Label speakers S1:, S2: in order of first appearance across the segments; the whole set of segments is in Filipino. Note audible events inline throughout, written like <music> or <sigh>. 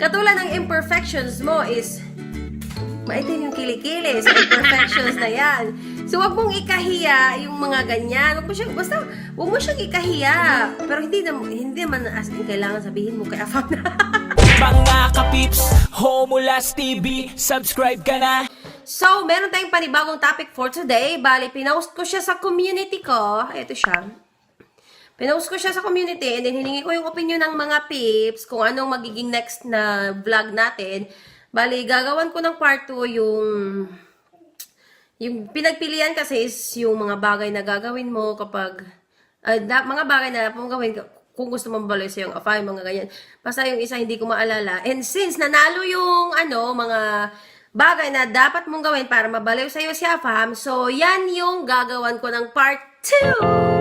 S1: Katulad ng imperfections mo is maitim yung kilikili sa imperfections na yan. So, wag mong ikahiya yung mga ganyan. Wag mo siyang, basta, wag mo siyang ikahiya. Pero hindi na, hindi naman as in kailangan sabihin mo kay Afam na. <laughs>
S2: Mga kapips, Homulas TV, subscribe ka na
S1: So, meron tayong panibagong topic for today. Bali, pinost ko siya sa community ko. Ito siya. Pinost ko siya sa community and then hiningi ko yung opinion ng mga peeps kung anong magiging next na vlog natin. Bali, gagawan ko ng part 2 yung yung pinagpilian kasi is yung mga bagay na gagawin mo kapag ah, da- mga bagay na dapat gawin kung gusto mong baloy sa yung afay, mga ganyan. Basta yung isa hindi ko maalala. And since nanalo yung ano, mga bagay na dapat mong gawin para mabaliw sa iyo si Afam, so yan yung gagawan ko ng part 2.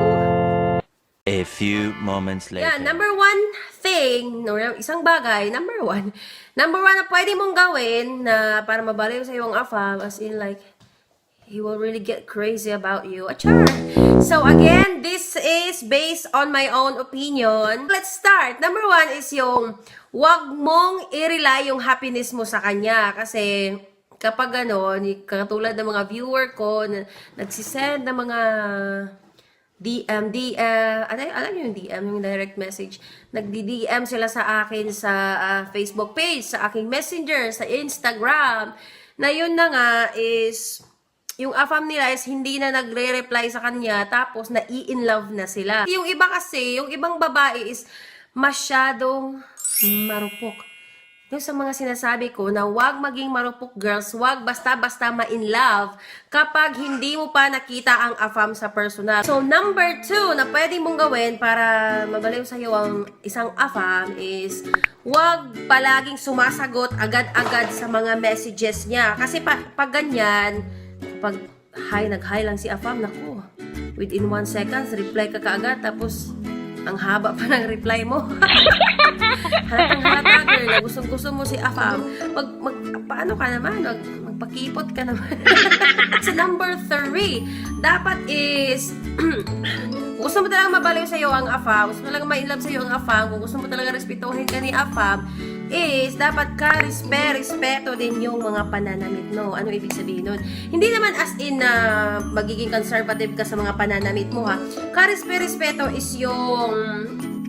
S3: A few moments later.
S1: Yeah, number one thing, no, isang bagay, number one, number one na pwede mong gawin na para mabaliw sa iyo ang afam, as in like, he will really get crazy about you. Achar! So again, this is based on my own opinion. Let's start. Number one is yung, wag mong i-rely yung happiness mo sa kanya. Kasi, kapag ano, katulad ng mga viewer ko, na, nagsisend ng mga DM, DM, ano, alam niyo yung DM, yung direct message. Nagdi-DM sila sa akin sa ah, Facebook page, sa aking messenger, sa Instagram. Na yun na nga is, yung afam nila is hindi na nagre-reply sa kanya, tapos na in love na sila. Yung iba kasi, yung ibang babae is masyadong marupok. Yung sa mga sinasabi ko na wag maging marupok girls, wag basta-basta ma-in love kapag hindi mo pa nakita ang afam sa personal. So number two na pwede mong gawin para mabaliw sa iyo ang isang afam is wag palaging sumasagot agad-agad sa mga messages niya. Kasi pa, pag ganyan, pag hi, nag-hi lang si afam, naku, within one seconds, reply ka kaagad, tapos ang haba pa ng reply mo. <laughs> <laughs> Halatang halata, girl, na gusto, gusto mo si Afam. Mag, mag, paano ka naman? Mag, magpakipot ka naman. <laughs> sa number three, dapat is, <clears throat> gusto mo talaga mabaliw sa iyo ang Afam, gusto mo talaga ma-inlove sa iyo ang Afam, kung gusto mo talaga respetuhin ka ni Afam, is dapat ka respe, respeto din yung mga pananamit mo. Ano ibig sabihin nun? Hindi naman as in na magiging conservative ka sa mga pananamit mo ha. Ka respe, respeto is yung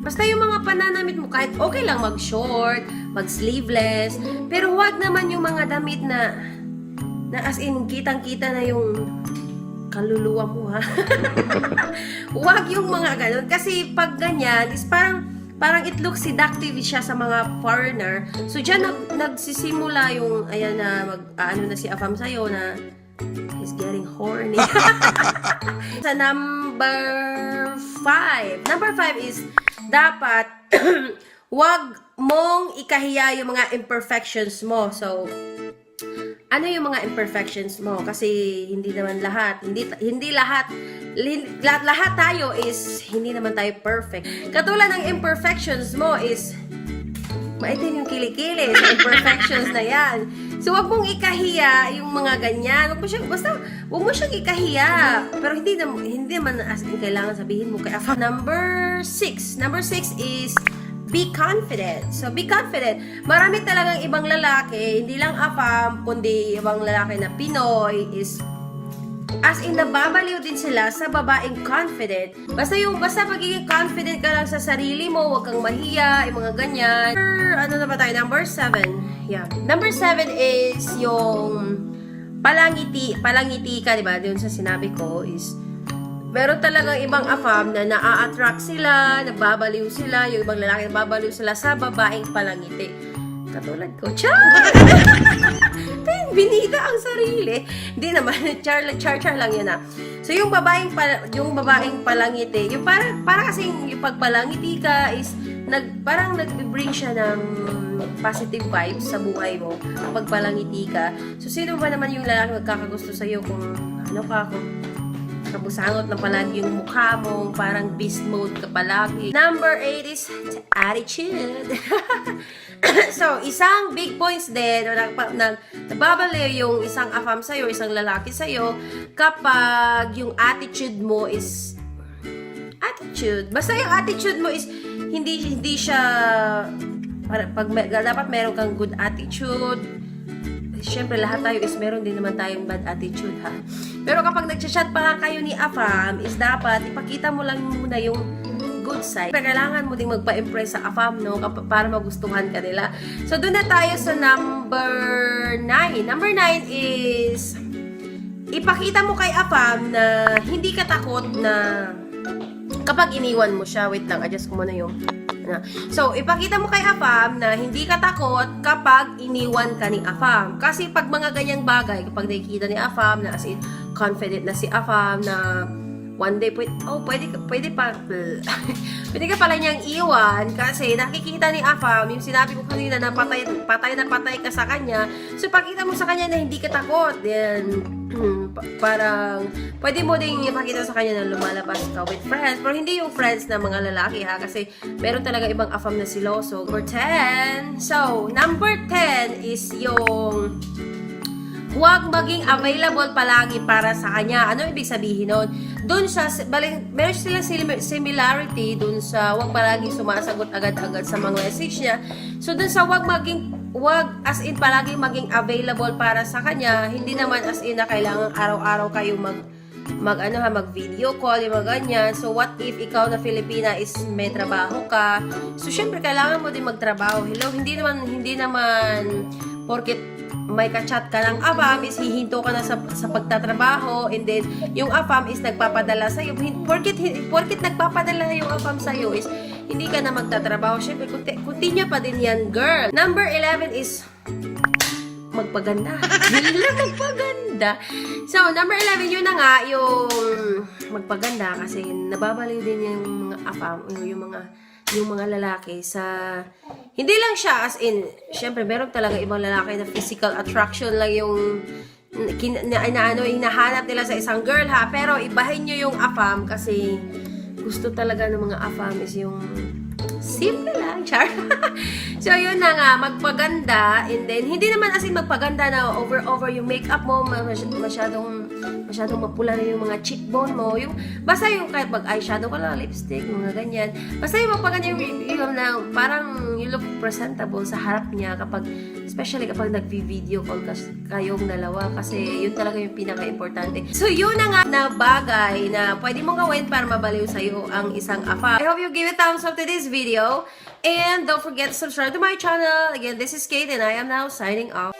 S1: Basta yung mga pananamit mo, kahit okay lang mag-short, mag-sleeveless, pero huwag naman yung mga damit na, na as in, kitang-kita na yung kaluluwa mo, ha? <laughs> huwag yung mga ganun. Kasi pag ganyan, is parang, parang it looks seductive siya sa mga foreigner. So, dyan nag, nagsisimula yung, ayan na, mag, ano na si Afam sa'yo na, he's getting horny. <laughs> <laughs> sa number five. Number five is, dapat, <clears throat> wag mong ikahiya yung mga imperfections mo. So, ano yung mga imperfections mo? Kasi hindi naman lahat, hindi hindi lahat lahat, lahat tayo is hindi naman tayo perfect. Katulad ng imperfections mo is maitim yung kilikili sa imperfections na yan. <laughs> So, wag mong ikahiya yung mga ganyan. Wag mo siyang, basta, wag mo siyang ikahiya. Pero hindi na, hindi naman as in kailangan sabihin mo kay Afa. Number six. Number six is be confident. So, be confident. Marami talagang ibang lalaki, hindi lang Afam, kundi ibang lalaki na Pinoy is As in, nababaliw din sila sa babaeng confident. Basta yung, basta pagiging confident ka lang sa sarili mo, huwag kang mahiya, yung mga ganyan. Number, ano na ba tayo? Number seven. Yeah. Number seven is yung palangiti, palangiti ka, di ba? Doon sa sinabi ko is, meron talagang ibang afam na naa-attract sila, nababaliw sila, yung ibang lalaki nababaliw sila sa babaeng palangiti. Katulad ko. Char! <laughs> Binida ang sarili. Hindi naman, char, char, char lang yun ah. So, yung babaeng, pala, yung babaeng palangiti, yung para, para kasing yung pagpalangiti ka is, nag, parang nag-bring siya ng positive vibes sa buhay mo kapag palangiti ka. So, sino ba naman yung lalaki magkakagusto sa'yo kung ano ka, kung kabusangot na palagi yung mukha mo, parang beast mode ka palagi. Number 8 is attitude. <coughs> so, isang big points din, o nag, nag, nababaliw yung isang afam sa'yo, isang lalaki sa'yo, kapag yung attitude mo is attitude. Basta yung attitude mo is hindi hindi siya para, pag, dapat meron kang good attitude. Siyempre, lahat tayo is meron din naman tayong bad attitude, ha? Pero kapag nag-chat pa kayo ni Afam, is dapat ipakita mo lang muna yung good side. Pero kailangan mo ding magpa-impress sa Afam, no? Para magustuhan ka nila. So, doon na tayo sa number 9. Number 9 is ipakita mo kay Afam na hindi ka takot na kapag iniwan mo siya, wait lang, adjust ko muna yung ano. So, ipakita mo kay Afam na hindi ka takot kapag iniwan ka ni Afam. Kasi pag mga ganyang bagay, kapag nakikita ni Afam na as in, confident na si Afam na one day, pwede, oh, pwede, pwede pa, <laughs> pwede ka pala niyang iwan kasi nakikita ni Afam, yung sinabi ko kanina na patay, patay na patay ka sa kanya. So, pakita mo sa kanya na hindi ka takot. Then, <clears throat> pa- parang, pwede mo ding ipakita sa kanya na lumalabas ka with friends. Pero hindi yung friends na mga lalaki ha, kasi meron talaga ibang Afam na siloso. Number 10. So, number 10 is yung huwag maging available palagi para sa kanya. Ano ibig sabihin nun? Doon siya, baling, meron silang sim- similarity doon sa huwag palagi sumasagot agad-agad sa mga message niya. So doon sa huwag maging, huwag as in palagi maging available para sa kanya, hindi naman as in na kailangan araw-araw kayo mag mag ano ha, mag video call, yung mga ganyan. So, what if ikaw na Filipina is may trabaho ka? So, syempre, kailangan mo din magtrabaho. Hello, hindi naman, hindi naman, porket may ka-chat ka ng AFAM is hihinto ka na sa, sa pagtatrabaho and then yung AFAM is nagpapadala sa iyo porket porket nagpapadala yung AFAM sa iyo is hindi ka na magtatrabaho syempre kunti, continue pa din yan girl number 11 is magpaganda. <laughs> Lang, magpaganda. So, number 11, yun na nga, yung magpaganda kasi nababaliw din yung mga afam, yung mga yung mga lalaki sa hindi lang siya as in syempre meron talaga ibang lalaki na physical attraction lang yung kin, na, ano, hinahanap nila sa isang girl ha pero ibahin nyo yung afam kasi gusto talaga ng mga afam is yung simple lang, <laughs> char. so, yun na nga, magpaganda, and then, hindi naman as in magpaganda na over-over yung makeup mo, mas- masyadong, masyadong mapula na yung mga cheekbone mo, yung, basta yung kahit mag-eyeshadow ka lang, lipstick, mga ganyan, basta yung magpaganda yung, yung na, parang you look presentable sa harap niya kapag, especially kapag nag-video call kas, kayong dalawa, kasi yun talaga yung pinaka-importante. So, yun na nga na bagay na pwede mong gawin para mabaliw sa'yo ang isang afa. I hope you give a thumbs up to this video. And don't forget to subscribe to my channel. Again, this is Kate and I am now signing off.